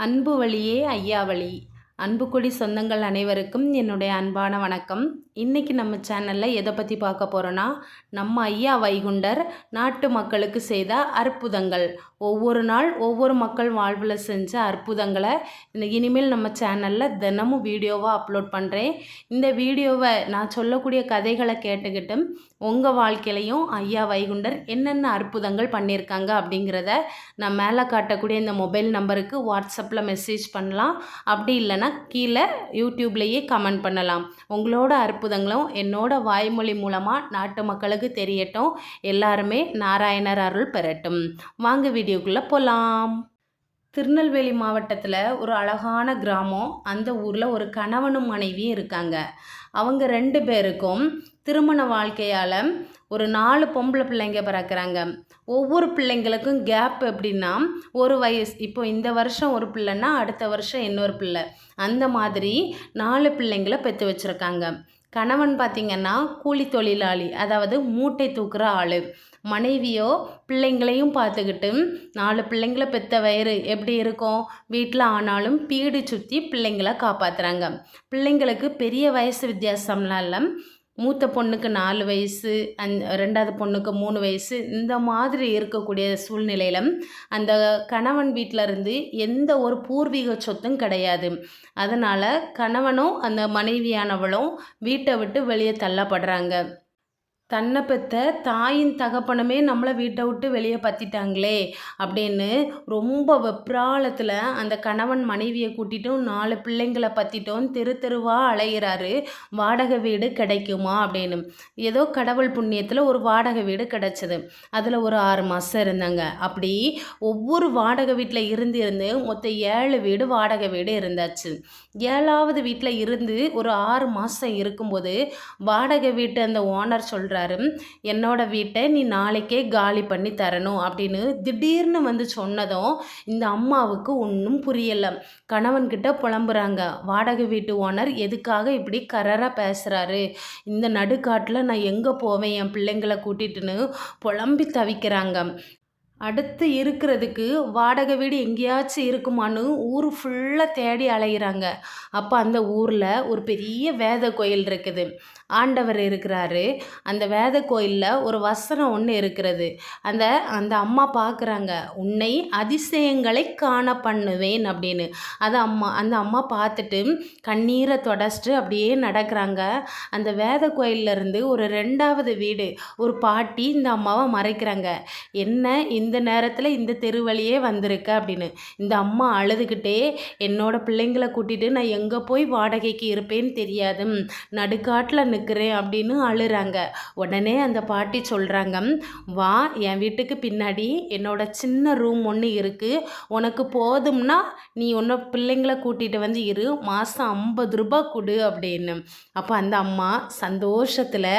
அன்பு வழியே ஐயா வழி. அன்புக்குடி சொந்தங்கள் அனைவருக்கும் என்னுடைய அன்பான வணக்கம். இன்றைக்கி நம்ம சேனலில் எதை பற்றி பார்க்க போகிறோன்னா நம்ம ஐயா வைகுண்டர் நாட்டு மக்களுக்கு செய்த அற்புதங்கள். ஒவ்வொரு நாள் ஒவ்வொரு மக்கள் வாழ்வில் செஞ்ச அற்புதங்களை இனிமேல் நம்ம சேனலில் தினமும் வீடியோவாக அப்லோட் பண்ணுறேன் இந்த வீடியோவை நான் சொல்லக்கூடிய கதைகளை கேட்டுக்கிட்டு உங்கள் வாழ்க்கையிலையும் ஐயா வைகுண்டர் என்னென்ன அற்புதங்கள் பண்ணியிருக்காங்க அப்படிங்கிறத நான் மேலே காட்டக்கூடிய இந்த மொபைல் நம்பருக்கு வாட்ஸ்அப்பில் மெசேஜ் பண்ணலாம். அப்படி இல்லைன்னா கீழே யூடியூப்லேயே கமெண்ட் பண்ணலாம். உங்களோட அற்புதங்களும் என்னோட வாய்மொழி மூலமாக நாட்டு மக்களுக்கு தெரியட்டும். எல்லாருமே நாராயணர் அருள் பெறட்டும். வாங்க வீடியோக்குள்ளே போகலாம் திருநெல்வேலி மாவட்டத்தில் ஒரு அழகான கிராமம். அந்த ஊரில் ஒரு கணவனும் மனைவியும் இருக்காங்க. அவங்க ரெண்டு பேருக்கும் திருமண வாழ்க்கையால் ஒரு நாலு பொம்பளை பிள்ளைங்க பிறக்கிறாங்க. ஒவ்வொரு பிள்ளைங்களுக்கும் கேப் எப்படின்னா ஒரு வயசு. இப்போ இந்த வருஷம் ஒரு பிள்ளைன்னா அடுத்த வருஷம் இன்னொரு பிள்ளை. அந்த மாதிரி நாலு பிள்ளைங்களை பெற்று வச்சுருக்காங்க. கணவன் பார்த்திங்கன்னா கூலி தொழிலாளி அதாவது மூட்டை தூக்குற ஆள். மனைவியோ பிள்ளைங்களையும் பார்த்துக்கிட்டு நாலு பிள்ளைங்கள பெற்ற வயிறு எப்படி இருக்கும்? வீட்டில் ஆனாலும் பீடு சுற்றி பிள்ளைங்களை காப்பாற்றுறாங்க பிள்ளைங்களுக்கு பெரிய வயசு வித்தியாசம்லாம் இல்லை. மூத்த பொண்ணுக்கு நாலு வயசு அந் ரெண்டாவது பொண்ணுக்கு மூணு வயசு இந்த மாதிரி இருக்கக்கூடிய சூழ்நிலையில் அந்த கணவன் வீட்டில் இருந்து எந்த ஒரு பூர்வீக சொத்தும் கிடையாது. அதனால் கணவனும் அந்த மனைவியானவளும் வீட்டை விட்டு வெளியே தள்ளப்படுறாங்க. தன்னை பெற்ற தாயின் தகப்பனுமே நம்மளை வீட்டை விட்டு வெளியே பற்றிட்டாங்களே அப்படின்னு ரொம்ப வெப்ராலத்தில் அந்த கணவன் மனைவியை கூட்டிட்டும் நாலு பிள்ளைங்களை பற்றிட்டோம் தெரு தெருவாக அலைகிறாரு வாடகை வீடு கிடைக்குமா அப்படின்னு. ஏதோ கடவுள் புண்ணியத்தில் ஒரு வாடகை வீடு கிடச்சிது. அதில் ஒரு ஆறு மாதம் இருந்தாங்க. அப்படி ஒவ்வொரு வாடகை வீட்டில் இருந்து இருந்து மொத்தம் ஏழு வீடு வாடகை வீடு இருந்தாச்சு. ஏழாவது வீட்டில் இருந்து ஒரு ஆறு மாதம் இருக்கும்போது வாடகை வீட்டு அந்த ஓனர் சொல்கிறாரு என்னோட வீட்டை நீ நாளைக்கே காலி பண்ணி தரணும் அப்படின்னு திடீர்னு வந்து சொன்னதும் இந்த அம்மாவுக்கு ஒன்றும் புரியலை. கணவன்கிட்ட புலம்புறாங்க வாடகை வீட்டு ஓனர் எதுக்காக இப்படி கரராக பேசுகிறாரு இந்த நடுக்காட்டில் நான் எங்கே போவேன்? என் பிள்ளைங்களை கூட்டிட்டுன்னு புலம்பி தவிக்கிறாங்க. அடுத்து இருக்கிறதுக்கு வாடகை வீடு எங்கேயாச்சும் இருக்குமான்னு ஊர் ஃபுல்லாக தேடி அலைகிறாங்க அப்போ அந்த ஊரில் ஒரு பெரிய வேத கோயில் இருக்குது. ஆண்டவர் இருக்கிறாரு. அந்த வேத கோயிலில் ஒரு வசனம் ஒன்று இருக்கிறது. அந்த அந்த அம்மா பார்க்குறாங்க உன்னை அதிசயங்களை காண பண்ணுவேன் அப்படின்னு. அது அம்மா அந்த அம்மா பார்த்துட்டு கண்ணீரை தொடச்சிட்டு அப்படியே நடக்கிறாங்க. அந்த வேத கோயிலிருந்து ஒரு ரெண்டாவது வீடு. ஒரு பாட்டி இந்த அம்மாவை மறைக்கிறாங்க. என்ன இந்த இந்த நேரத்தில் இந்த தெரு வழியே வந்திருக்க அப்படின்னு. இந்த அம்மா அழுதுகிட்டே என்னோடய பிள்ளைங்களை கூட்டிகிட்டு நான் எங்கே போய் வாடகைக்கு இருப்பேன்னு தெரியாது நடுக்காட்டில் நிற்கிறேன் அப்படின்னு அழுறாங்க. உடனே அந்த பாட்டி சொல்கிறாங்க வா என் வீட்டுக்கு பின்னாடி என்னோட சின்ன ரூம் ஒன்று இருக்குது உனக்கு போதும்னா நீ உன்னை பிள்ளைங்களை கூட்டிகிட்டு வந்து இரு. மாதம் ஐம்பது ரூபா கொடு அப்படின்னு. அப்போ அந்த அம்மா சந்தோஷத்தில்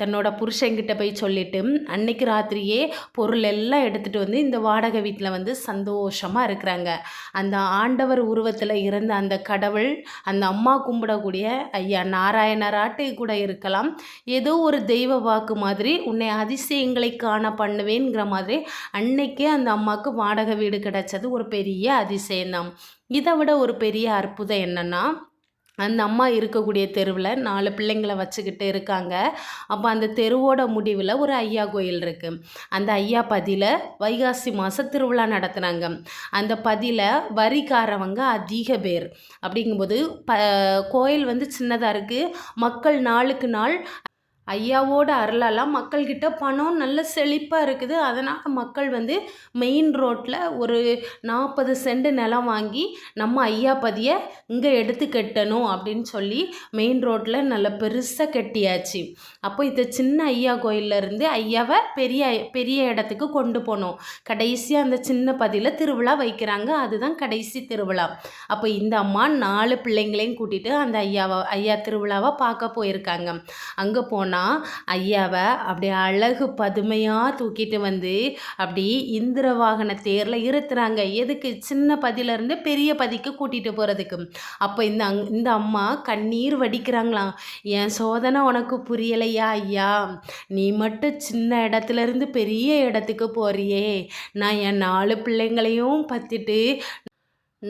தன்னோட புருஷங்கிட்ட போய் சொல்லிவிட்டு அன்னைக்கு ராத்திரியே பொருள் எல்லாம் எடுத்துகிட்டு வந்து இந்த வாடகை வீட்டில் வந்து சந்தோஷமாக இருக்கிறாங்க. அந்த ஆண்டவர் உருவத்தில் இருந்த அந்த கடவுள் அந்த அம்மா கும்பிடக்கூடிய ஐயா நாராயணராட்டை கூட இருக்கலாம். ஏதோ ஒரு தெய்வ வாக்கு மாதிரி உன்னை அதிசயங்களை காண பண்ணுவேங்கிற மாதிரி அன்னைக்கே அந்த அம்மாவுக்கு வாடகை வீடு கிடைச்சது ஒரு பெரிய அதிசயம்தான். இதை விட ஒரு பெரிய அற்புதம் என்னென்னா அந்த அம்மா இருக்கக்கூடிய தெருவில் நாலு பிள்ளைங்களை வச்சுக்கிட்டு இருக்காங்க. அப்போ அந்த தெருவோட முடிவில் ஒரு ஐயா கோயில் இருக்குது அந்த ஐயா பதியில் வைகாசி மாத திருவிழா நடத்துனாங்க. அந்த பதியில் வரிக்காரவங்க அதிக பேர். அப்படிங்கும்போது ப கோயில் வந்து சின்னதாக இருக்குது மக்கள் நாளுக்கு நாள் ஐயாவோட அருளாலாம் மக்கள்கிட்ட பணம் நல்ல செழிப்பாக இருக்குது. அதனால் மக்கள் வந்து மெயின் ரோட்டில் ஒரு நாற்பது சென்ட் நிலம் வாங்கி நம்ம ஐயா பதியை இங்கே எடுத்து கட்டணும் அப்படின்னு சொல்லி மெயின் ரோட்டில் நல்ல பெருசாக கட்டியாச்சு. அப்போ இந்த சின்ன ஐயா கோயிலேருந்து ஐயாவை பெரிய பெரிய இடத்துக்கு கொண்டு போனோம். கடைசியாக அந்த சின்ன பதியில் திருவிழா வைக்கிறாங்க. அதுதான் கடைசி திருவிழா. அப்போ இந்த அம்மா நாலு பிள்ளைங்களையும் கூட்டிகிட்டு அந்த ஐயாவை ஐயா திருவிழாவை பார்க்க போயிருக்காங்க. அங்கே போனால் போனால் ஐயாவை அப்படி அழகு பதுமையாக தூக்கிட்டு வந்து அப்படி இந்திர வாகன தேரில் இருத்துறாங்க. எதுக்கு? சின்ன பதிலேருந்து பெரிய பதிக்கு கூட்டிகிட்டு போகிறதுக்கு அப்போ இந்த அங் இந்த அம்மா கண்ணீர் வடிக்கிறாங்களாம். என் சோதனை உனக்கு புரியலையா ஐயா? நீ மட்டும் சின்ன இடத்துலேருந்து பெரிய இடத்துக்கு போறியே. நான் என் நாலு பிள்ளைங்களையும் பற்றிட்டு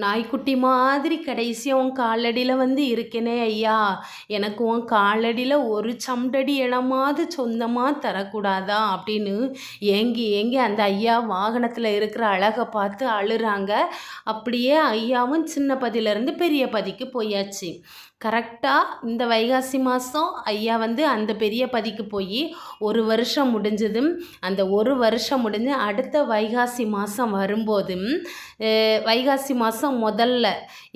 நாய்க்குட்டி மாதிரி கடைசியாக உன் காலடியில் வந்து இருக்கேனே ஐயா. எனக்கு உன் காலடியில் ஒரு சம்டடி இடமாவது சொந்தமாக தரக்கூடாதா அப்படின்னு ஏங்கி ஏங்கி அந்த ஐயா வாகனத்தில் இருக்கிற அழகை பார்த்து அழுறாங்க. அப்படியே ஐயாவும் சின்ன பதிலேருந்து பெரிய பதிக்கு போயாச்சு. கரெக்டாக இந்த வைகாசி மாதம் ஐயா வந்து அந்த பெரிய பதிக்கு போய் ஒரு வருஷம் முடிஞ்சதும் அந்த ஒரு வருஷம் முடிஞ்சு அடுத்த வைகாசி மாதம் வரும்போதும் வைகாசி மாதம் முதல்ல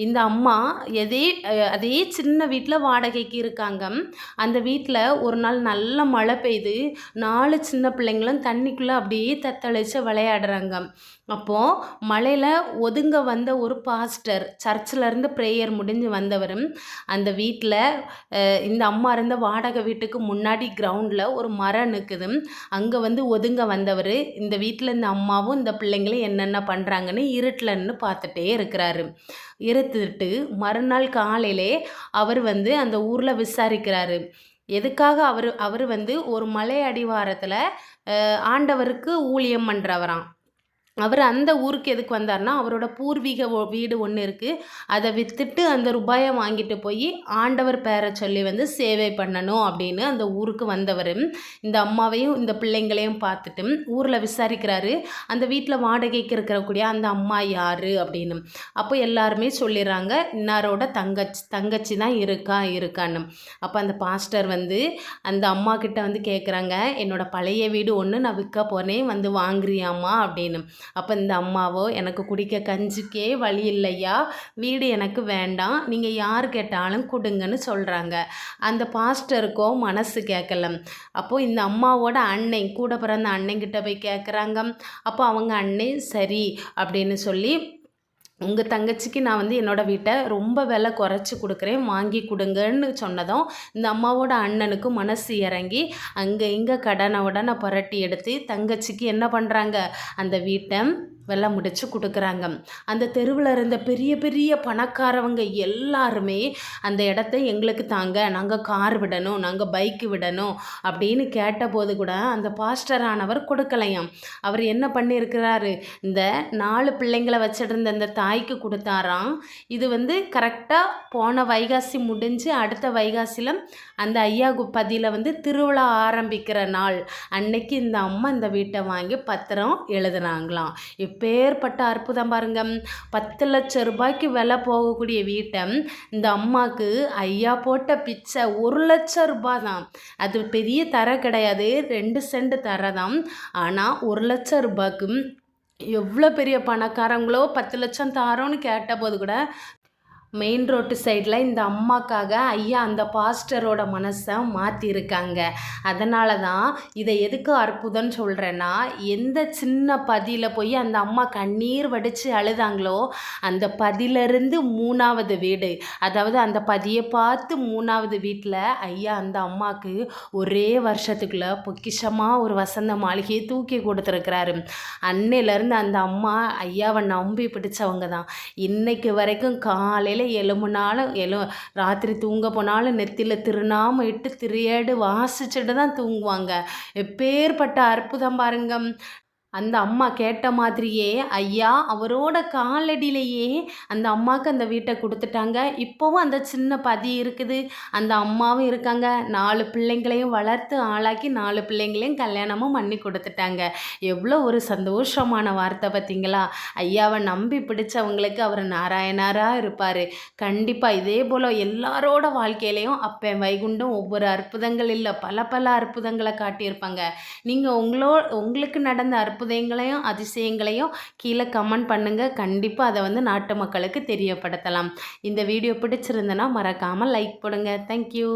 இந்த அம்மா எதே அதே சின்ன வீட்டில் வாடகைக்கு இருக்காங்க. அந்த வீட்டில் ஒரு நாள் நல்ல மழை பெய்யுது நாலு சின்ன பிள்ளைங்களும் தண்ணிக்குள்ளே அப்படியே தத்தளித்து விளையாடுறாங்க. அப்போது மலையில் ஒதுங்க வந்த ஒரு பாஸ்டர் சர்ச்சில் இருந்து ப்ரேயர் முடிஞ்சு வந்தவரும் அந்த வீட்டில் இந்த அம்மா இருந்த வாடகை வீட்டுக்கு முன்னாடி கிரவுண்டில் ஒரு மரம் நிற்குது அங்கே வந்து ஒதுங்க வந்தவர் இந்த வீட்டில் இந்த அம்மாவும் இந்த பிள்ளைங்களும் என்னென்ன பண்ணுறாங்கன்னு இருட்டில்னு பார்த்துட்டே இருக்கிறாரு. இருத்துட்டு மறுநாள் காலையிலே அவர் வந்து அந்த ஊரில் விசாரிக்கிறாரு. எதுக்காக அவர் அவர் வந்து ஒரு மலை அடிவாரத்தில் ஆண்டவருக்கு ஊழியம் பண்ணுறவராம் அவர் அந்த ஊருக்கு எதுக்கு வந்தார்னா அவரோட பூர்வீக வீடு ஒன்று இருக்குது அதை விற்றுட்டு அந்த ரூபாயை வாங்கிட்டு போய் ஆண்டவர் பேரை சொல்லி வந்து சேவை பண்ணணும் அப்படின்னு அந்த ஊருக்கு வந்தவர். இந்த அம்மாவையும் இந்த பிள்ளைங்களையும் பார்த்துட்டு ஊரில் விசாரிக்கிறாரு. அந்த வீட்டில் வாடகைக்கு இருக்கக்கூடிய அந்த அம்மா யார் அப்படின்னு. அப்போ எல்லாருமே சொல்லிடுறாங்க இன்னாரோட தங்கச்சி தங்கச்சி தான் இருக்கா இருக்கான்னு. அப்போ அந்த பாஸ்டர் வந்து அந்த அம்மா கிட்ட வந்து கேட்குறாங்க என்னோடய பழைய வீடு ஒன்று நான் விற்க போனேன் வந்து வாங்குறியாம்மா? அப்படின்னு. அப்போ இந்த அம்மாவோ எனக்கு குடிக்க கஞ்சிக்கே வழி இல்லையா? வீடு எனக்கு வேண்டாம். நீங்கள் யார் கேட்டாலும் கொடுங்கன்னு சொல்கிறாங்க அந்த பாஸ்டருக்கோ மனசு கேட்கல அப்போது இந்த அம்மாவோட அண்ணன் கூட பிறந்த அன்னைங்கிட்ட போய் கேட்குறாங்க அப்போ அவங்க அன்னை சரி அப்படின்னு சொல்லி உங்கள் தங்கச்சிக்கு நான் வந்து என்னோடய வீட்டை ரொம்ப விலை குறைச்சி கொடுக்குறேன். வாங்கி கொடுங்கன்னு சொன்னதும் இந்த அம்மாவோட அண்ணனுக்கு மனசு இறங்கி அங்கே இங்கே கடனை உடனே புரட்டி எடுத்து தங்கச்சிக்கு என்ன பண்ணுறாங்க அந்த வீட்டை வெள்ளம் முடிச்சு கொடுக்குறாங்க. அந்த தெருவில் இருந்த பெரிய பெரிய பணக்காரவங்க எல்லாருமே அந்த இடத்த எங்களுக்கு தாங்க. நாங்கள் கார் விடணும் நாங்கள் பைக்கு விடணும் அப்படின்னு கேட்டபோது கூட அந்த பாஸ்டரானவர் கொடுக்கலையாம். அவர் என்ன பண்ணியிருக்கிறாரு? இந்த நாலு பிள்ளைங்களை வச்சிருந்த அந்த தாய்க்கு கொடுத்தாராம். இது வந்து கரெக்டாக போன வைகாசி முடிஞ்சு அடுத்த வைகாசியில் அந்த ஐயா பதியில் வந்து திருவிழா ஆரம்பிக்கிற நாள். அன்னைக்கு இந்த அம்மா இந்த வீட்டை வாங்கி பத்திரம் எழுதுனாங்களாம். எப்பேற்பட்ட அற்புதம் பாருங்க. பத்து லட்சம் ரூபாய்க்கு விலை போகக்கூடிய வீட்டை இந்த அம்மாவுக்கு ஐயா போட்ட பிச்சை ஒரு லட்சம் ரூபாய் தான். அது பெரிய தர கிடையாது. ரெண்டு சென்ட் தர தான். ஆனால் ஒரு லட்சம் ரூபாய்க்கு எவ்வளோ பெரிய பணக்காரங்களோ பத்து லட்சம் தாரோன்னு கேட்டபோது கூட மெயின் ரோட்டு சைடில் இந்த அம்மாக்காக ஐயா அந்த பாஸ்டரோட மனசை மாற்றிருக்காங்க அதனால தான் இதை எதுக்கு அற்புதம்னு சொல்கிறேன்னா எந்த சின்ன பதியில் போய் அந்த அம்மா கண்ணீர் வடித்து அழுதாங்களோ அந்த பதிலிருந்து மூணாவது வீடு அதாவது அந்த பதியை பார்த்து மூணாவது வீட்டில் ஐயா அந்த அம்மாவுக்கு ஒரே வருஷத்துக்குள்ளே பொக்கிஷமாக ஒரு வசந்த மாளிகையை தூக்கி கொடுத்துருக்கிறாரு. அன்னையிலேருந்து அந்த அம்மா ஐயாவை நம்பி பிடிச்சவங்க தான் இன்னைக்கு வரைக்கும் காலையில் எலும்புனாலும் எலும் ராத்திரி தூங்க போனாலும் நெத்தியில் திருநாமம் இட்டு திரியேடு வாசிச்சுட்டு தான் தூங்குவாங்க. எப்பேற்பட்ட அற்புதம் பாருங்க. அந்த அம்மா கேட்ட மாதிரியே ஐயா அவரோட காலடியிலேயே அந்த அம்மாவுக்கு அந்த வீட்டை கொடுத்துட்டாங்க. இப்போவும் அந்த சின்ன பதி இருக்குது. அந்த அம்மாவும் இருக்காங்க. நாலு பிள்ளைங்களையும் வளர்த்து ஆளாக்கி நாலு பிள்ளைங்களையும் கல்யாணமும் பண்ணி கொடுத்துட்டாங்க. எவ்வளோ ஒரு சந்தோஷமான வார்த்தை பார்த்தீங்களா? ஐயாவை நம்பி பிடிச்சவங்களுக்கு அவர் நாராயணராக இருப்பார். கண்டிப்பாக இதே போல் எல்லாரோட வாழ்க்கையிலையும் அப்போ வைகுண்டம் ஒவ்வொரு அற்புதங்கள் இல்லை பல பல அற்புதங்களை காட்டியிருப்பாங்க. நீங்கள் உங்களோ உங்களுக்கு நடந்த அற்புதங்களையும் அதிசயங்களையும் கீழே கமெண்ட் பண்ணுங்கள் கண்டிப்பாக அதை வந்து நாட்டு மக்களுக்கு தெரியப்படுத்தலாம். இந்த வீடியோ பிடிச்சிருந்தனா மறக்காமல் லைக் போடுங்க. தேங்க்யூ